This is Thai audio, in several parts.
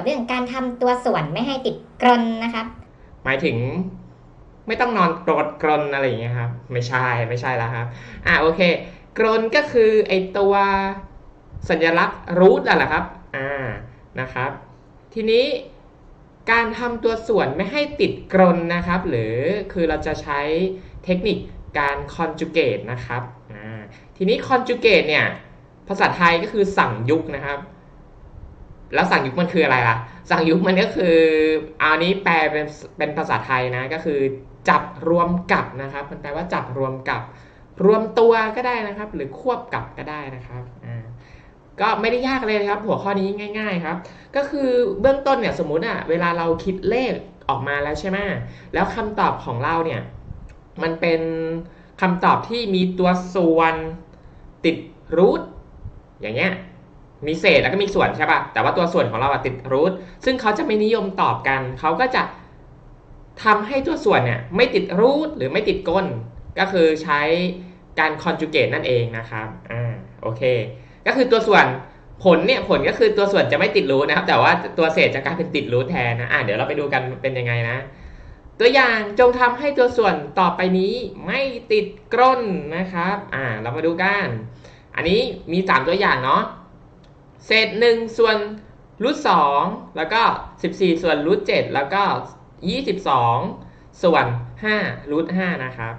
กับเรื่องการทำตัวส่วนไม่ให้ติดกรนนะครับ หมายถึงไม่ต้องนอนกรดกรนอะไรอย่างเงี้ยครับ ไม่ใช่ไม่ใช่แล้วครับ อ่าโอเค กรนก็คือไอตัวสัญลักษณ์รูทอะแหละครับ อ่านะครับ ทีนี้การทำตัวส่วนไม่ให้ติดกรนนะครับ หรือคือเราจะใช้เทคนิคการ conjugate นะครับ ทีนี้ conjugate เนี่ย ภาษาไทยก็คือสั่งยุกนะครับ แล้วสั่งยุกมันคืออะไรล่ะ สั่งยุกมันก็คือเอานี้แปลเป็นเป็นภาษาไทยนะก็คือ จับรวมกับนะครับ มันแปลว่าจับรวมกับ รวมตัวก็ได้นะครับ หรือควบกับก็ได้นะครับอ่าก็ไม่ได้ยากเลยครับ หัวข้อนี้ง่าย ๆครับ ก็คือเบื้องต้นเนี่ยสมมุติอะเวลาเราคิดเลขออกมาแล้วใช่ไหมแล้วคำตอบของเราเนี่ยมันเป็นคำตอบที่มีตัวส่วนติดรูทอย่างเงี้ย มีเศษแล้วก็มีส่วนใช่ป่ะ แต่ว่าตัวส่วนของเราอะติดรูท ซึ่งเขาจะไม่นิยมตอบกัน เขาก็จะทำให้ตัวส่วนเนี่ยไม่ติดรูทหรือไม่ติดก้น ก็คือใช้การ conjugate นั่นเองนะครับ อ่า โอเค ก็คือตัวส่วนผลเนี่ยผลก็คือตัวส่วนจะไม่ติดรูทนะครับ แต่ว่าตัวเศษจะกลายเป็นติดรูทแทนนะ อ่าเดี๋ยวเราไปดูกันเป็นยังไงนะ ตัวอย่างจงทำให้ตัวส่วนต่อไปนี้ไม่ติดกร่นนะครับ อ่า เรามาดูกัน อันนี้มี 3 ตัวอย่างเนาะ เศษ1ส่วนรูท2แล้วก็14ส่วนรูท7แล้วก็22ส่วน5รูท5นะครับ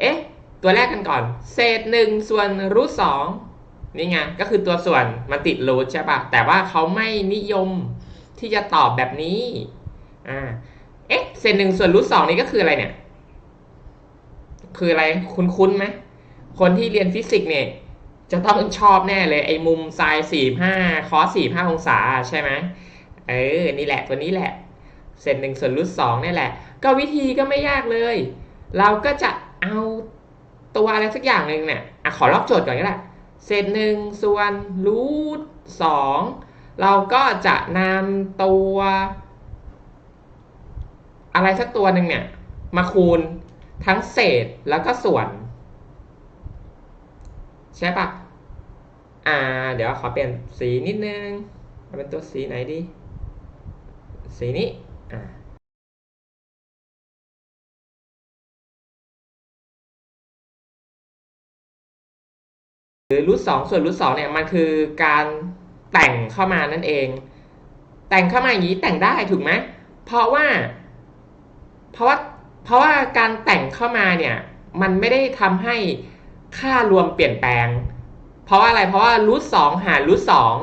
เอ๊ะ ตัวแรกกันก่อน เศษ1ส่วนรูท2นี่ไง ก็คือตัวส่วนมันติดรูทใช่ปะแต่ว่าเขาไม่นิยมที่จะตอบแบบนี้ อ่า เอ๊ะ เศษหนึ่งส่วนรูทสองนี่ก็คืออะไรเนี่ย คืออะไร คุ้นๆไหม คนที่เรียนฟิสิกส์เนี่ย จะต้องชอบแน่เลย ไอ้มุมไซน์สี่ห้าคอสสี่ห้าองศาใช่ไหมเออ นี่แหละตัวนี้แหละ เศษหนึ่งส่วนรูทสองนี่แหละ ก็วิธีก็ไม่ยากเลย เราก็จะเอาตัวอะไรสักอย่างหนึ่งเนี่ยอะขอลอกโจทย์ก่อนก็ได้เศษหนึ่งส่วนรูทสองเราก็จะนำตัว อะไรสักตัวหนึ่งเนี่ย มาคูณทั้งเศษแล้วก็ส่วน ใช่ปะอ่า เดี๋ยวขอเปลี่ยนสีนิดนึงเอาเป็นตัวสีไหนดี สีนี้อ่าหรือรูทสองส่วนรูทสองเนี่ยมันคือการแต่งเข้ามานั่นเอง แต่งเข้ามาอย่างนี้แต่งได้ถูกไหมเพราะว่า เพราะว่าเพราะว่าการแต่งเข้ามาเนี่ย มันไม่ได้ทำให้ ค่ารวมเปลี่ยนแปลง เพราะว่าอะไรเพราะว่ารูทสองหารรูทสอง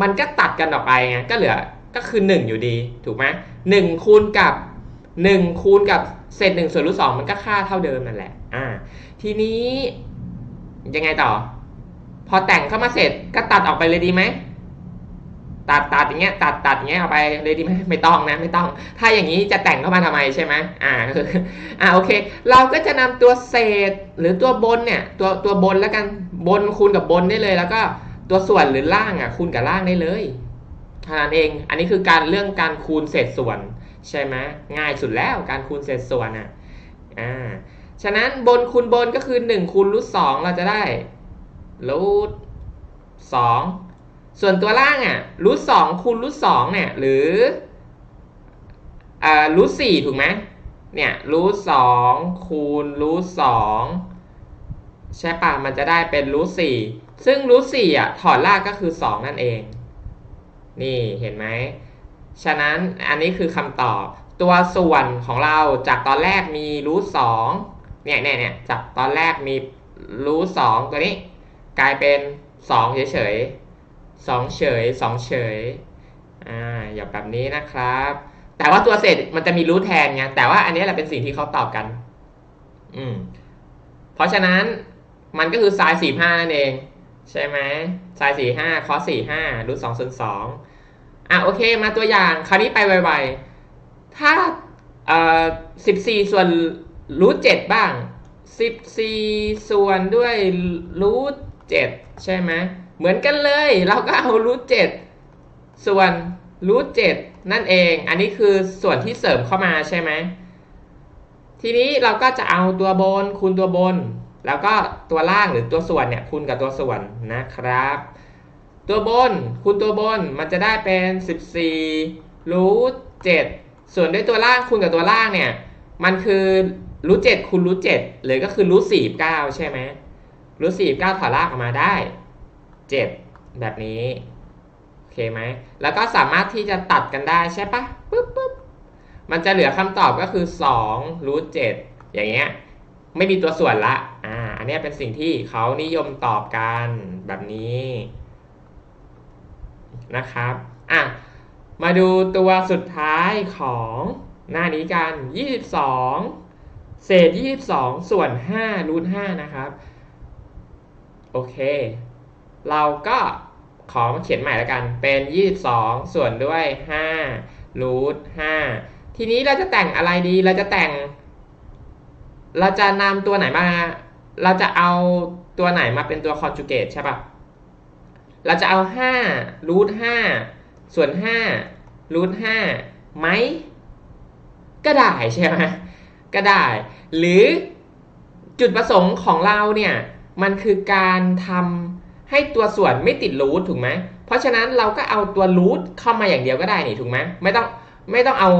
มันก็ตัดกันออกไปไงก็เหลือก็คือ 1 อยู่ดีถูกไหมหนึ่งคูณกับ 1 คูณกับเศษหนึ่งส่วนรูทสองมันก็ค่าเท่าเดิมนั่นแหละอ่าทีนี้ยังไงต่อ พอแต่งเข้ามาเสร็จก็ตัดออกไปเลยดีไหม ตัดตัดอย่างเงี้ยตัดตัดอย่างเงี้ยเอาไปเลยดีไหมไม่ต้องนะไม่ต้อง ถ้าอย่างนี้จะแต่งเข้ามาทำไมใช่ไหมอ่าคืออ่าโอเค เราก็จะนำตัวเศษหรือตัวบนเนี่ยตัวตัวบนแล้วกันบนคูณกับบนได้เลย แล้วก็ตัวส่วนหรือล่างอะคูณกับล่างได้เลยเท่านั้นเองอันนี้คือการเรื่องการคูณเศษส่วนใช่ไหมง่ายสุดแล้วการคูณเศษส่วนอะอ่าฉะนั้นบนคูณบนก็คือ1คูณรูทสองเราจะได้รูทสอง ส่วนตัวล่างอะรูทสองคูณรูทสองเนี่ยหรืออ่ารูทสี่ถูกไหมเนี่ยรูทสองคูณรูทสองใช่ปะมันจะได้เป็นรูทสี่ซึ่งรูทสี่อะถอดรากก็คือสองนั่นเอง นี่เห็นไหมฉะนั้นอันนี้คือคำตอบ ตัวส่วนของเราจากตอนแรกมีรูทสองเนี่ยเนี่ยเนี่ยจากตอนแรกมีรูทสองตัวนี้ กลายเป็นสองเฉยๆ สองเฉยสองเฉยอ่าอย่างแบบนี้นะครับ แต่ว่าตัวเศษมันจะมีรูทแทนไงแต่ว่าอันนี้แหละเป็นสิ่งที่เขาตอบกัน อืมเพราะฉะนั้นมันก็คือไซน์สี่ห้านั่นเอง ใช่ไหมไซน์สี่ห้าคอสี่ห้ารูทสองส่วนสองอะโอเค มาตัวอย่างคราวนี้ไปไวๆถ้าเอ่อสิบสี่ส่วนรูทเจ็ดบ้างสิบสี่ส่วนด้วยรูทเจ็ดใช่ไหม เหมือนกันเลย เราก็เอารูทเจ็ดส่วนรูทเจ็ดนั่นเอง อันนี้คือส่วนที่เสริมเข้ามาใช่ไหม ทีนี้เราก็จะเอาตัวบนคูณตัวบน แล้วก็ตัวล่างหรือตัวส่วนเนี่ยคูณกับตัวส่วนนะครับ ตัวบนคูณตัวบนมันจะได้เป็น 14รูท7ส่วนด้วยตัวล่างคูณกับตัวล่างเนี่ย มันคือรูท7คูณรูท7หรือก็คือรูท49ใช่ไหมรูท49ถอดรากออกมาได้ 7 แบบนี้ โอเคไหม แล้วก็สามารถที่จะตัดกันได้ใช่ปะปึ๊บปึ๊บมันจะเหลือคำตอบก็คือ2รูท7อย่างเงี้ย ไม่มีตัวส่วนละ อ่า อันนี้เป็นสิ่งที่เขานิยมตอบกันแบบนี้นะครับ อะ มาดูตัวสุดท้ายของหน้านี้กัน 22 เศษ 22 ส่วน5รูท5นะครับ โอเค เราก็ขอมาเขียนใหม่แล้วกันเป็น 22 ส่วนด้วย5รูท5ทีนี้เราจะแต่งอะไรดีเราจะแต่ง เราจะนำตัวไหนมา เราจะเอาตัวไหนมาเป็นตัว conjugate ใช่ปะเราจะเอา5รูท5ส่วน5รูท5ไหมก็ได้ใช่ไหมก็ได้ หรือจุดประสงค์ของเราเนี่ย มันคือการทำ ให้ตัวส่วนไม่ติดรูทถูกไหมเพราะฉะนั้นเราก็เอาตัวรูทเข้ามาอย่างเดียวก็ได้นี่ถูกไหมไม่ต้องไม่ต้องเอา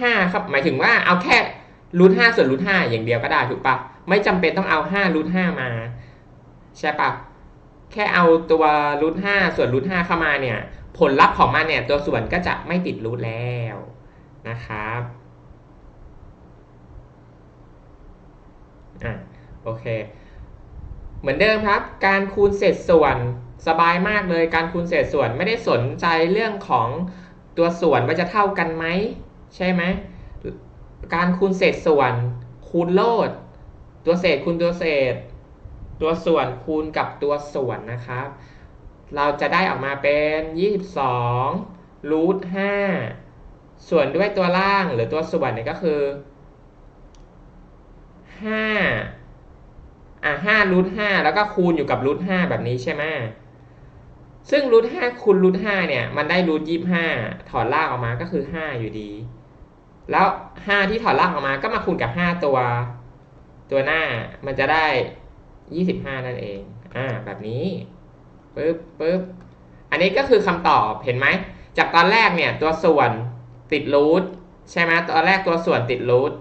ห้าครับหมายถึงว่าเอาแค่รูทห้าส่วนรูทห้าอย่างเดียวก็ได้ถูกปะไม่จำเป็นต้องเอาห้ารูทห้ามาใช่ปะแค่เอาตัวรูทห้าส่วนรูทห้าเข้ามาเนี่ย ผลลัพธ์ของมันเนี่ย ตัวส่วนก็จะไม่ติดรูทแล้วนะครับอะโอเค เหมือนเดิมครับ การคูณเศษส่วนสบายมากเลย การคูณเศษส่วนไม่ได้สนใจเรื่องของตัวส่วนว่าจะเท่ากันไหมใช่ไหมการคูณเศษส่วน คูณโลด ตัวเศษคูณตัวเศษ ตัวส่วนคูณกับตัวส่วนนะครับ เราจะได้ออกมาเป็น 22รูท5ส่วนด้วยตัวล่างหรือตัวส่วนเนี่ยก็คือห้า อะห้ารูทห้าแล้วก็คูณอยู่กับรูทห้าแบบนี้ใช่ไหมซึ่งรูทห้าคูณรูทห้าเนี่ย มันได้รูทยี่ห้าถอดรากออกมาก็คือห้าอยู่ดี แล้วห้าที่ถอดรากออกมาก็มาคูณกับห้าตัว ตัวหน้ามันจะได้ยี่สิบห้านั่นเอง อ่า แบบนี้ปึ๊บปึ๊บอันนี้ก็คือคำตอบเห็นไหม จากตอนแรกเนี่ยตัวส่วนติดรูทใช่ไหมตอนแรกตัวส่วนติดรูท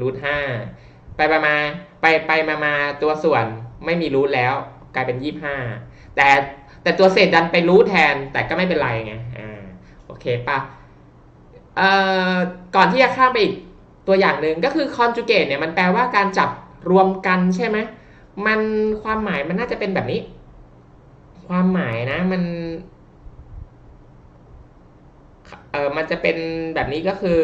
รูทห้า ไปไปมาไปไปมามาตัวส่วนไม่มีรูทแล้ว กลายเป็นยี่ห้าแต่แต่ตัวเศษดันไปรูทแทนแต่ก็ไม่เป็นไรไงอ่าโอเคปะเอ่อก่อนที่จะข้ามไปอีกตัวอย่างหนึ่งก็คือ conjugate เนี่ยมันแปลว่าการจับรวมกันใช่ไหมมันความหมายมันน่าจะเป็นแบบนี้ ความหมายนะมันเออมันจะเป็นแบบนี้ก็คือ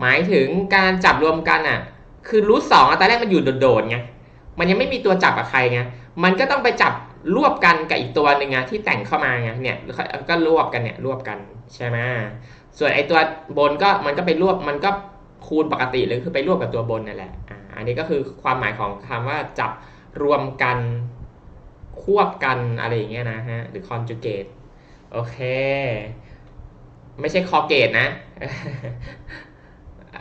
หมายถึงการจับรวมกันอะ คือรูทสองอะตอนแรกมันอยู่โดดๆไงมันยังไม่มีตัวจับกับใครไงมันก็ต้องไปจับรวบกันกับอีกตัวหนึ่งไงที่แต่งเข้ามาไงเนี่ยก็รวบกันเนี่ยรวบกันใช่ไหมส่วนไอตัวบนก็มันก็ไปรวบมันก็คูณปกติหรือคือไปรวบกับตัวบนนั่นแหละอ่าอันนี้ก็คือความหมายของคำว่าจับรวมกันควบกันอะไรอย่างเงี้ยนะฮะหรือ conjugate โอเค ไม่ใช่ cogate นะ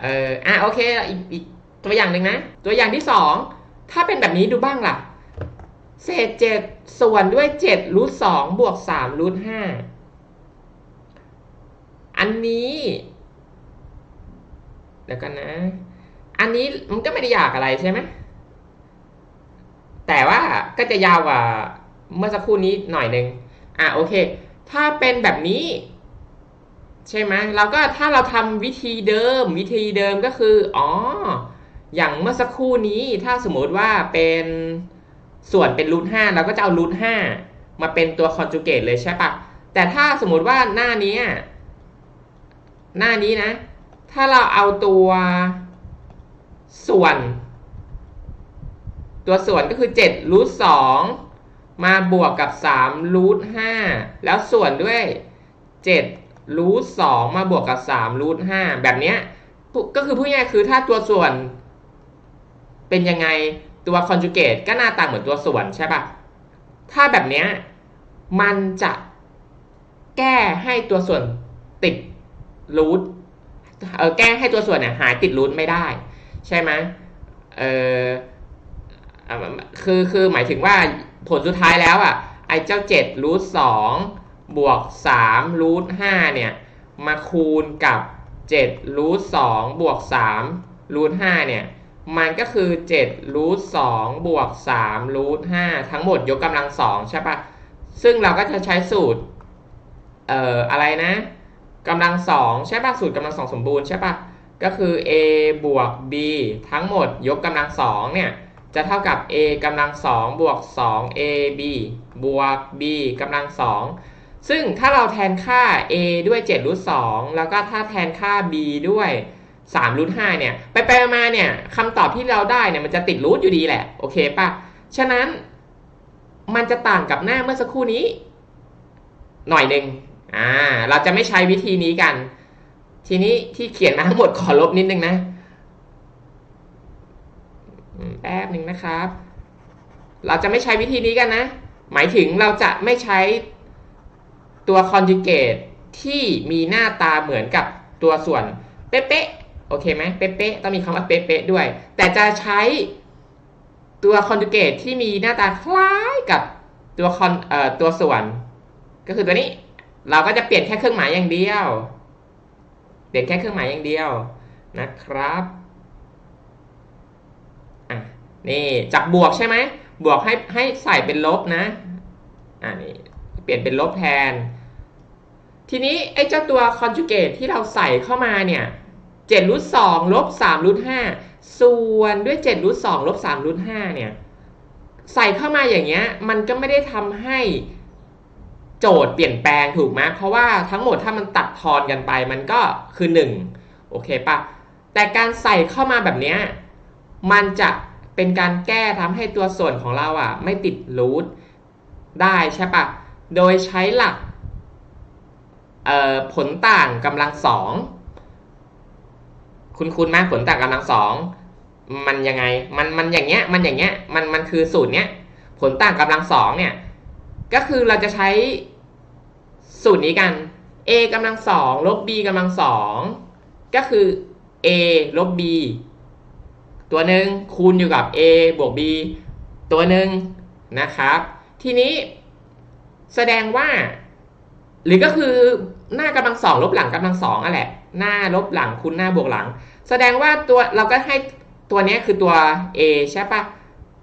เอออะโอเคอีกอีกตัวอย่างหนึ่งนะ ตัวอย่างที่สองถ้าเป็นแบบนี้ดูบ้างล่ะ เศษเจ็ดส่วนด้วยเจ็ดรูทสองบวกสามรูทห้าอันนี้เดี๋ยวกันนะ อันนี้มันก็ไม่ได้ยากอะไรใช่ไหมแต่ว่าก็จะยาวกว่าเมื่อสักครู่นี้หน่อยหนึ่งอะโอเค ถ้าเป็นแบบนี้ ใช่ไหมเราก็ถ้าเราทำวิธีเดิม วิธีเดิมก็คืออ๋ออย่างเมื่อสักครู่นี้ถ้าสมมติว่าเป็นส่วนเป็นรูทห้าเราก็จะเอารูทห้ามาเป็นตัวคอนจูเกตเลยใช่ปะแต่ถ้าสมมติว่าหน้านี้หน้านี้นะ ถ้าเราเอาตัวส่วน ตัวส่วนก็คือ7รูทสองมาบวกกับ3รูทห้าแล้วส่วนด้วย 7 รูทสองมาบวกกับ3รูทห้าแบบเนี้ยก็คือพูดง่ายคือถ้าตัวส่วน เป็นยังไงตัวคอนจูเกตก็หน้าตาเหมือนตัวส่วนใช่ปะถ้าแบบเนี้ยมันจะแก้ให้ตัวส่วนติดรูทเออแก้ให้ตัวส่วนเนี่ยหายติดรูทไม่ได้ ใช่ไหมเออคือคือหมายถึงว่าผลสุดท้ายแล้วอะไอ้เจ้า7รูท2 บวก3รูท5เนี่ยมาคูณกับ7รูท2บวก3รูท5เนี่ยมันก็คือ7รูท2บวก3รูท5ทั้งหมดยกกำลังสองใช่ปะซึ่งเราก็จะใช้สูตรเอ่ออะไรนะกำลังสองใช่ปะสูตรกำลังสองสมบูรณ์ใช่ปะก็คือ a บวก b ทั้งหมดยกกำลังสองเนี่ยจะเท่ากับ a กำลังสองบวก 2 ab บวก b กำลังสอง ซึ่งถ้าเราแทนค่า a ด้วย7รูท2แล้วก็ถ้าแทนค่า b ด้วย3รูท5เนี่ย ไปไปมาเนี่ยคำตอบที่เราได้เนี่ยมันจะติดรูทอยู่ดีแหละ โอเคปะฉะนั้นมันจะต่างกับหน้าเมื่อสักครู่นี้ หน่อยหนึ่งอ่า เราจะไม่ใช้วิธีนี้กัน ทีนี้ที่เขียนมาทั้งหมดขอลบนิดนึงนะแป๊บหนึ่งนะครับ เราจะไม่ใช้วิธีนี้กันนะ หมายถึงเราจะไม่ใช้ ตัว conjugate ที่มีหน้าตาเหมือนกับตัวส่วนเป๊ะๆโอเคไหมเป๊ะๆต้องมีคำว่าเป๊ะๆด้วย แต่จะใช้ตัว conjugate ที่มีหน้าตาคล้ายกับตัวคอนเอ่อตัวส่วน ก็คือตัวนี้เราก็จะเปลี่ยนแค่เครื่องหมายอย่างเดียว เปลี่ยนแค่เครื่องหมายอย่างเดียวนะครับอะนี่จากบวกใช่ไหมบวกให้ให้ใส่เป็นลบนะอ่านี่เปลี่ยนเป็นลบแทน ทีนี้ไอ้เจ้าตัว conjugate ที่เราใส่เข้ามาเนี่ย7รูท2ลบ3รูท5ส่วนด้วย7รูท2ลบ3รูท5เนี่ยใส่เข้ามาอย่างเงี้ยมันก็ไม่ได้ทำให้โจทย์เปลี่ยนแปลงถูกไหมเพราะว่าทั้งหมดถ้ามันตัดทอนกันไปมันก็คือ1โอเคปะแต่การใส่เข้ามาแบบเนี้ยมันจะเป็นการแก้ทำให้ตัวส่วนของเราอะไม่ติดรูทได้ใช่ปะโดยใช้หลัก ผลต่างกำลังสองคุณคุณไหมผลต่างกำลังสองมันยังไงมันมันอย่างเงี้ยมันอย่างเงี้ยมันมันคือสูตรเนี้ยผลต่างกำลังสองเนี่ยก็คือเราจะใช้สูตรนี้กัน a กำลังสองลบ b กำลังสองก็คือ a ลบ b ตัวหนึ่งคูณอยู่กับ a บวก b ตัวหนึ่งนะครับ ทีนี้แสดงว่า หรือก็คือ หน้ากำลังสองลบหลังกำลังสองอะแหละ หน้าลบหลังคูณหน้าบวกหลัง แสดงว่าตัวเราก็ให้ตัวนี้คือตัว a ใช่ปะ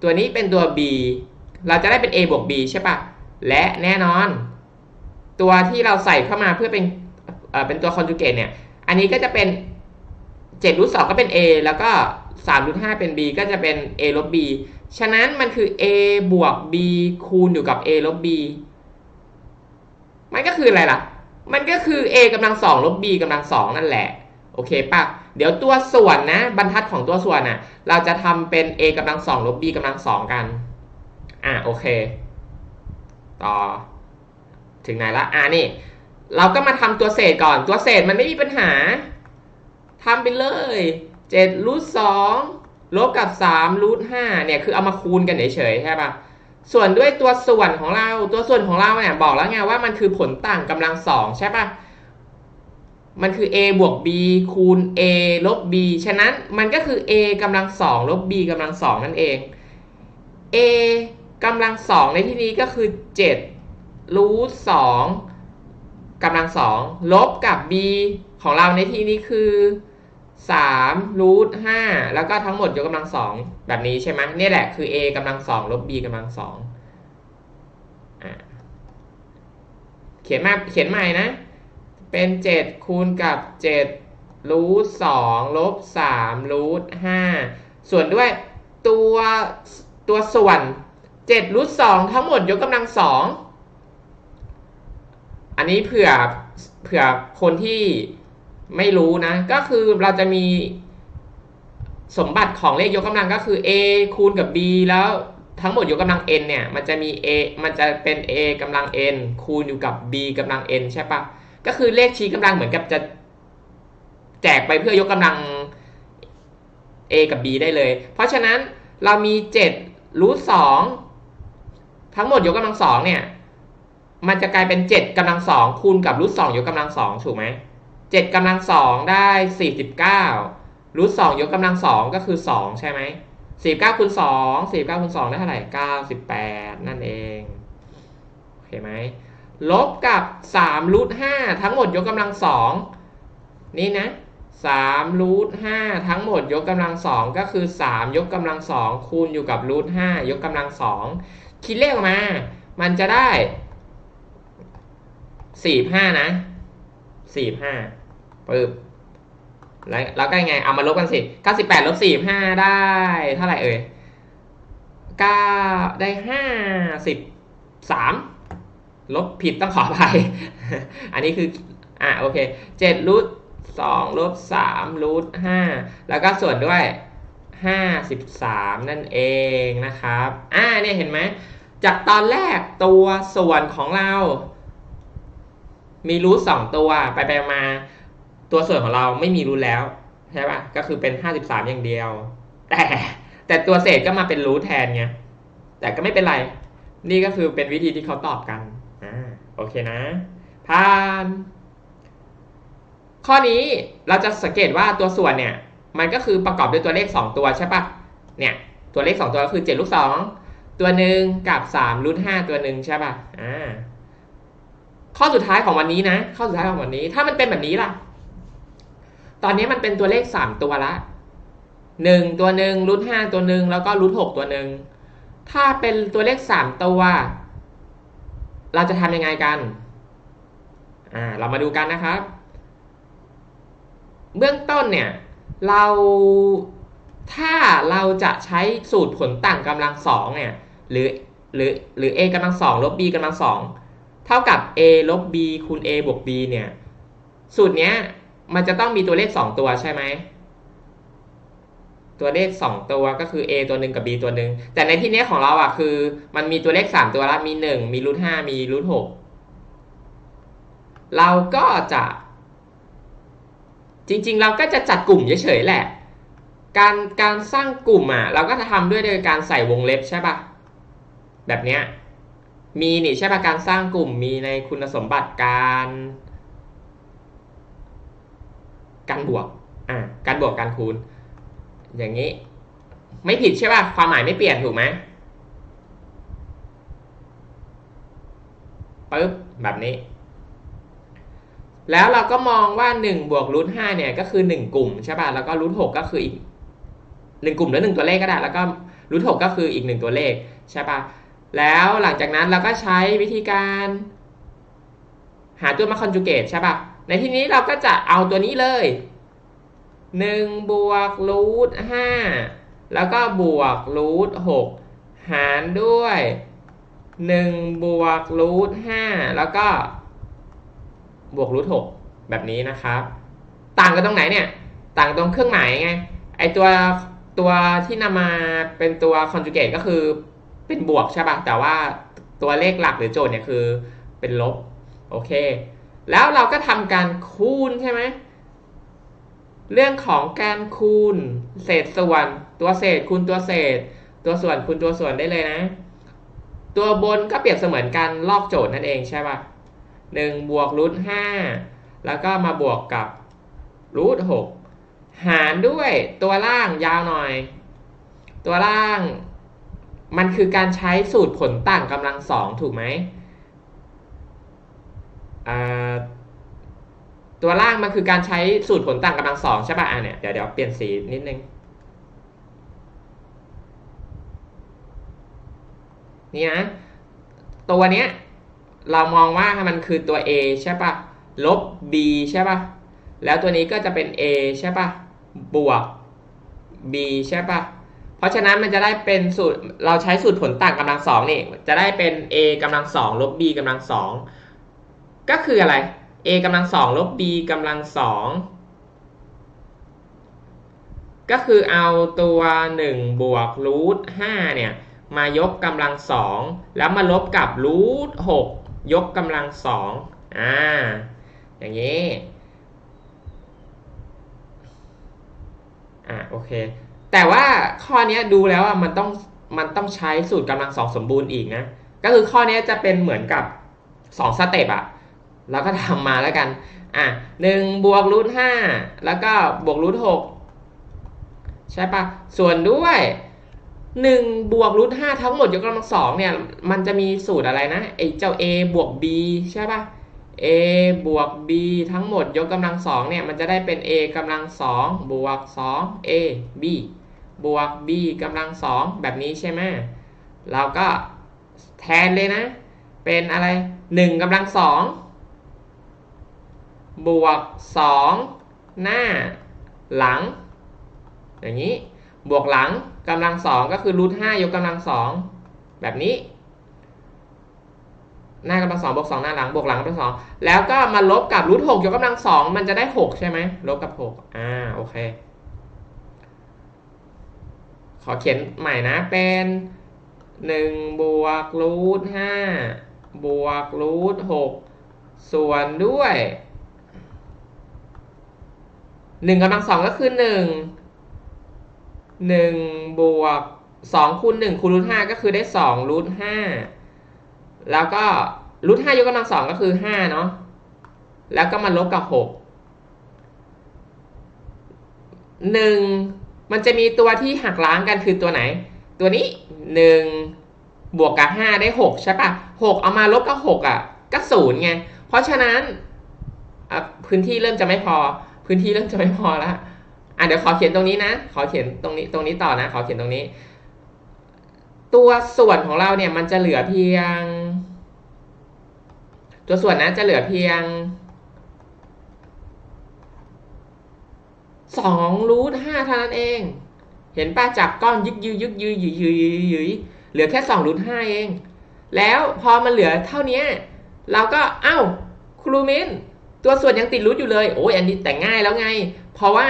ตัวนี้เป็นตัว b เราจะได้เป็น a บวก b ใช่ปะและแน่นอน ตัวที่เราใส่เข้ามาเพื่อเป็นเป็นตัว conjugate เนี่ย อันนี้ก็จะเป็น7รูท2ก็เป็น a แล้วก็3รูท5เป็น b ก็จะเป็น a ลบ b ฉะนั้นมันคือ a บวก b คูณอยู่กับ a ลบ b มันก็คืออะไรล่ะ มันก็คือ a กำลังสองลบ b กำลังสองนั่นแหละ โอเคปะเดี๋ยวตัวส่วนนะ บรรทัดของตัวส่วนน่ะ เราจะทำเป็น a กำลังสองลบ b กำลังสองกัน อะโอเค ต่อ ถึงไหนละอ่านี่ เราก็มาทำตัวเศษก่อน ตัวเศษมันไม่มีปัญหาทำไปเลย7รูท2ลบกับ3รูท5เนี่ยคือเอามาคูณกันเฉยๆใช่ป่ะ ส่วนด้วยตัวส่วนของเรา ตัวส่วนของเราเนี่ยบอกแล้วไงว่ามันคือผลต่างกำลังสองใช่ปะมันคือ a บวก b คูณ a ลบ b ฉะนั้นมันก็คือ a กำลังสองลบ b กำลังสองนั่นเอง a กำลังสองในที่นี้ก็คือ7รูทสองกำลังสองลบกับ b ของเราในที่นี้คือ 3รูท5แล้วก็ทั้งหมดยกกำลังสองแบบนี้ใช่ไหมนี่แหละคือ a กำลังสองลบ b กำลังสองเขียนมาเขียนใหม่นะ เป็น7คูณกับ7รูท2ลบ3รูท5ส่วนด้วยตัวตัวส่วน7รูท2ทั้งหมดยกกำลังสองอันนี้เผื่อเผื่อคนที่ ไม่รู้นะ ก็คือเราจะมีสมบัติของเลขยกกำลังก็คือ a คูณกับ b แล้วทั้งหมดยกกำลัง n เนี่ย มันจะมี a มันจะเป็น a กำลัง n คูณอยู่กับ b กำลัง n ใช่ปะก็คือเลขชี้กำลังเหมือนกับจะแจกไปเพื่อยกกำลัง a กับ b ได้เลย เพราะฉะนั้นเรามี7รูท2ทั้งหมดยกกำลังสองเนี่ย มันจะกลายเป็น 7กำลังสองคูณกับรูท2ยกกำลังสองถูกไหม 7กำลังสองได้49รูท2ยกกำลังสองก็คือ2ใช่ไหมสี่เก้าคูณสองสี่เก้าคูณสองได้เท่าไหร่เก้าสิบแปดนั่นเองโอเคไหมลบกับสามรูทห้าทั้งหมดยกกำลังสองนี่นะสามรูทห้าทั้งหมดยกกำลังสองก็คือสามยกกำลังสองคูณอยู่กับรูทห้ายกกำลังสองคิดเลขออกมา มันจะได้สี่ห้านะสี่ห้า ปึ๊บแล้วแล้วก็ยังไง เอามาลบกันสิเก้าสิบแปดลบสี่ห้าได้ เท่าไหร่เอ่ยเก้าได้ห้าสิบสามลบผิดต้องขออภัย อันนี้คือ อะโอเคเจ็ดรูทสองลบสามรูทห้าแล้วก็ส่วนด้วยห้าสิบสามนั่นเองนะครับ อ่าเนี่ยเห็นไหม จากตอนแรกตัวส่วนของเรา มีรูทสองตัวไปไปมา ตัวส่วนของเราไม่มีรูทแล้วใช่ปะก็คือเป็นห้าสิบสามอย่างเดียว แต่แต่ตัวเศษก็มาเป็นรูทแทนไงแต่ก็ไม่เป็นไร นี่ก็คือเป็นวิธีที่เขาตอบกันอ่าโอเคนะผ่านข้อนี้เราจะสังเกตว่าตัวส่วนเนี่ย มันก็คือประกอบด้วยตัวเลข 2 ตัวใช่ปะเนี่ยตัวเลข 2 ตัวก็คือ7ลูก2ตัวหนึ่งกับ3รูท5ตัวหนึ่งใช่ปะอ่าข้อสุดท้ายของวันนี้นะ ข้อสุดท้ายของวันนี้ ถ้ามันเป็นแบบนี้ล่ะ ตอนนี้มันเป็นตัวเลข3ตัวละหนึ่งตัวหนึ่งรูท5ตัวหนึ่งแล้วก็รูท6ตัวหนึ่งถ้าเป็นตัวเลข3ตัว เราจะทำยังไงกันอ่าเรามาดูกันนะครับ เบื้องต้นเนี่ย เราถ้าเราจะใช้สูตรผลต่างกำลังสองเนี่ย หรือหรือหรือ a กำลังสองลบ b กำลังสองเท่ากับ a ลบ b คูณ a บวก b เนี่ย สูตรเนี้ย มันจะต้องมีตัวเลข2ตัวใช่ไหม ตัวเลข2ตัวก็คือ a ตัวหนึ่งกับ b ตัวหนึ่งแต่ในที่นี้ของเราอะคือ มันมีตัวเลข3ตัวแล้วมี1มีรูท5มีรูท6เราก็จะ จริง ๆ เราก็จะจัดกลุ่มเฉยๆแหละ การการสร้างกลุ่มอะ เราก็จะทำด้วยโดยการใส่วงเล็บใช่ปะแบบเนี้ยมีนี่ใช่ปะการสร้างกลุ่มมีในคุณสมบัติการ การบวกอ่าการบวกการคูณ อย่างนี้ ไม่ผิดใช่ป่ะความหมายไม่เปลี่ยนถูกไหมปึ๊บแบบนี้ แล้วเราก็มองว่า1บวกรูท5เนี่ยก็คือ 1 กลุ่มใช่ป่ะแล้วก็รูท6ก็คืออีก1กลุ่มหรือ1ตัวเลขก็ได้ แล้วก็รูท6ก็คืออีก1ตัวเลขใช่ป่ะแล้วหลังจากนั้นเราก็ใช้วิธีการ หาตัวมาคอนจูเกตใช่ป่ะ ในที่นี้เราก็จะเอาตัวนี้เลยหนึ่งบวกรูทห้าแล้วก็บวกรูทหกหารด้วยหนึ่งบวกรูทห้าแล้วก็บวกรูทหกแบบนี้นะครับ ต่างกันตรงไหนเนี่ย ต่างตรงเครื่องหมายไง ไอตัวตัวที่นำมาเป็นตัวคอนจูเกตก็คือเป็นบวกใช่ปะ่ะแต่ว่าตัวเลขหลักหรือโจทย์เนี่ยคือเป็นลบ โอเค แล้วเราก็ทำการคูณใช่ไหม เรื่องของการคูณเศษส่วน ตัวเศษคูณตัวเศษ ตัวส่วนคูณตัวส่วนได้เลยนะ ตัวบนก็เปรียบเสมือนการลอกโจทย์นั่นเองใช่ปะหนึ่งบวกรูทห้าแล้วก็มาบวกกับรูทหกหารด้วยตัวล่างยาวหน่อย ตัวล่าง มันคือการใช้สูตรผลต่างกำลังสองถูกไหม ตัวล่างมันคือการใช้สูตรผลต่างกำลังสองใช่ป่ะอะเนี่ยเดี๋ยวเดี๋ยวเปลี่ยนสีนิดนึง นี่นะ ตัวเนี้ย เรามองว่ามันคือตัว a ใช่ป่ะ ลบ b ใช่ป่ะ แล้วตัวนี้ก็จะเป็น a ใช่ป่ะ บวก b ใช่ป่ะ เพราะฉะนั้นมันจะได้เป็นสูตร เราใช้สูตรผลต่างกำลังสองนี่ จะได้เป็น a กำลังสองลบ b กำลังสอง ก็คืออะไร a กำลังสองลบ b กำลังสองก็คือเอาตัว 1 บวกรูท5เนี่ย มายกกำลังสองแล้วมาลบกับรูท6ยกกำลังสองอ่า อย่างนี้ อ่าโอเค แต่ว่าข้อนี้ดูแล้วอะมันต้องมันต้องใช้สูตรกำลังสองสมบูรณ์อีกนะ ก็คือข้อนี้จะเป็นเหมือนกับ 2 สเต็ปอะ แล้วก็ทำมาแล้วกัน อะหนึ่งบวกรูทห้าแล้วก็บวกรูทหกใช่ปะส่วนด้วยหนึ่งบวกรูทห้าทั้งหมดยกกำลังสองเนี่ย มันจะมีสูตรอะไรนะไอ้เจ้า a บวก b ใช่ปะ a บวก b ทั้งหมดยกกำลังสองเนี่ย มันจะได้เป็น a กำลังสองบวกสอง a b บวก b กำลังสองแบบนี้ใช่ไหมเราก็แทนเลยนะ เป็นอะไรหนึ่งกำลังสอง บวกสองหน้า หลัง อย่างนี้ บวกหลังกำลังสองก็คือรูทห้ายกกำลังสองแบบนี้ หน้ากำลังสองบวกสองหน้าหลังบวกหลังกำลังสองแล้วก็มาลบกับรูทหกยกกำลังสองมันจะได้หกใช่ไหมลบกับหกอ่าโอเค ขอเขียนใหม่นะเป็นหนึ่งบวกรูทห้าบวกรูทหกส่วนด้วย หนึ่งกำลังสองก็คือหนึ่งหนึ่งบวกสองคูณหนึ่งคูณรูทห้าก็คือได้สองรูทห้าแล้วก็รูทห้ายกกำลังสองก็คือห้าเนาะแล้วก็มาลบกับหกหนึ่งมันจะมีตัวที่หักล้างกันคือตัวไหน ตัวนี้หนึ่งบวกกับห้าได้หกใช่ปะหกเอามาลบกับหกอะก็ศูนย์ไงเพราะฉะนั้นพื้นที่เริ่มจะไม่พอ พื้นที่เริ่มจะไม่พอแล้วอะเดี๋ยวขอเขียนตรงนี้นะ ขอเขียนตรงนี้ตรงนี้ต่อนะ ขอเขียนตรงนี้ ตัวส่วนของเราเนี่ยมันจะเหลือเพียง ตัวส่วนนะจะเหลือเพียงสองรูทห้าเท่านั้นเอง เห็นป้าจับก้อนยึกยืยึกยืยืยยืยยืยยืยเหลือแค่สองรูทห้าเอง แล้วพอมันเหลือเท่านี้เราก็เอ้าครูมิน ตัวส่วนยังติดรูทอยู่เลยโอ้ยอันนี้แต่ง่ายแล้วไง เพราะว่า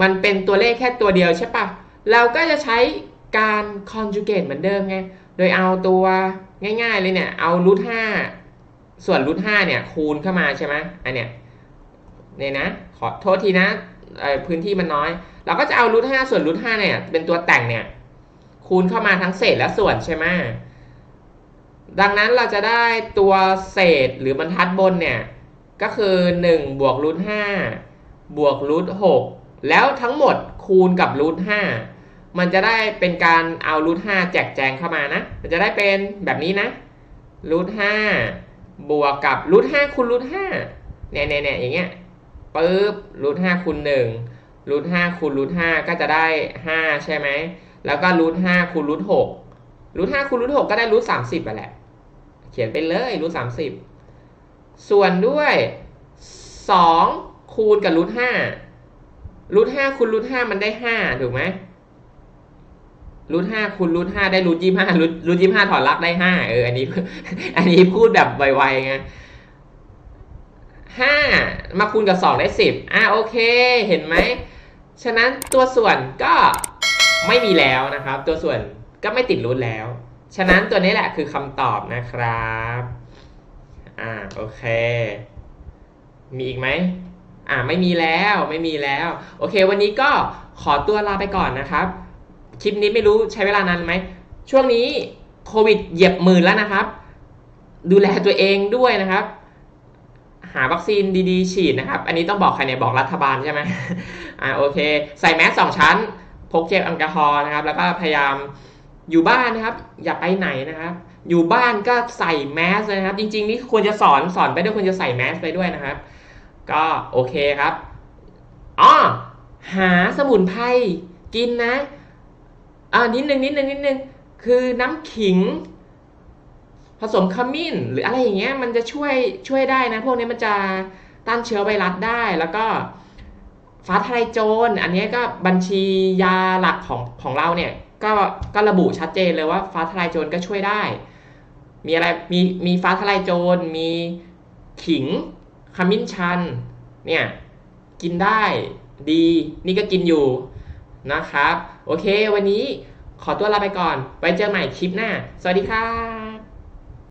มันเป็นตัวเลขแค่ตัวเดียวใช่ปะเราก็จะใช้การ conjugate เหมือนเดิมไง โดยเอาตัวง่ายๆเลยเนี่ย เอารูทห้าส่วนรูทห้าเนี่ยคูณเข้ามาใช่ไหมอันเนี้ยเนี่ยนะ ขอโทษทีนะพื้นที่มันน้อย เราก็จะเอารูทห้าส่วนรูทห้าเนี่ยเป็นตัวแต่งเนี่ยคูณเข้ามาทั้งเศษและส่วนใช่ไหมดังนั้นเราจะได้ตัวเศษหรือบรรทัดบนเนี่ย ก็คือ 1 บวกรูทห้าบวกรูทหกแล้วทั้งหมดคูณกับรูทห้ามันจะได้เป็นการเอารูทห้าแจกแจงเข้ามานะ มันจะได้เป็นแบบนี้นะรูทห้าบวกกับรูทห้าคูณรูทห้าเนี่ยเนี่ยเนี่ยอย่างเงี้ยปึ๊บรูทห้าคูณหนึ่งรูทห้าคูณรูทห้าก็จะได้ห้าใช่ไหม แล้วก็รูทห้าคูณรูทหกรูทห้าคูณรูทหกก็ได้รูทสามสิบไปแหละ เขียนไปเลยรูทสามสิบ ส่วนด้วยสองคูณกับรูทห้ารูทห้าคูณรูทห้ามันได้ห้าถูกไหมรูทห้าคูณรูทห้าได้รูทยี่ห้ารูทยี่ห้าถอดรากได้ห้าเอออันนี้ อันนี้พูดแบบไวๆไงห้ามาคูณกับสองได้สิบอะโอเค เห็นไหม ฉะนั้นตัวส่วนก็ไม่มีแล้วนะครับ ตัวส่วนก็ไม่ติดรูทแล้ว ฉะนั้นตัวนี้แหละคือคำตอบนะครับ อ่าโอเค มีอีกไหมอ่าไม่มีแล้วไม่มีแล้ว โอเค วันนี้ก็ขอตัวลาไปก่อนนะครับ คลิปนี้ไม่รู้ใช้เวลานานไหม ช่วงนี้โควิดเหยียบหมื่นแล้วนะครับ ดูแลตัวเองด้วยนะครับ หาวัคซีนดีๆ ฉีดนะครับ อันนี้ต้องบอกใครเนี่ยบอกรัฐบาลใช่ไหมอ่าโอเค ใส่แมสสองชั้น พกเจลแอลกอฮอล์นะครับ แล้วก็พยายามอยู่บ้านนะครับ อย่าไปไหนนะครับ อยู่บ้านก็ใส่แมสนะครับ จริง ๆ นี่ควรจะสอนสอนไปด้วยควรจะใส่แมสไปด้วยนะครับ ก็โอเคครับอ๋อหาสมุนไพรกินนะอ่านิดนึงนิดนึงนิดนึงคือน้ำขิง ผสมขมิ้น หรืออะไรอย่างเงี้ยมันจะช่วยช่วยได้นะ พวกนี้มันจะต้านเชื้อไวรัสได้แล้วก็ฟ้าทลายโจรอันนี้ก็บัญชียาหลักของของเราเนี่ยก็ก็ระบุชัดเจนเลยว่าฟ้าทลายโจรก็ช่วยได้ มีอะไรมีมีฟ้าทลายโจร มีขิงขมิ้นชัน เนี่ย กินได้ดี นี่ก็กินอยู่นะครับ โอเค วันนี้ขอตัวลาไปก่อน ไว้เจอใหม่คลิปหน้า สวัสดีครับ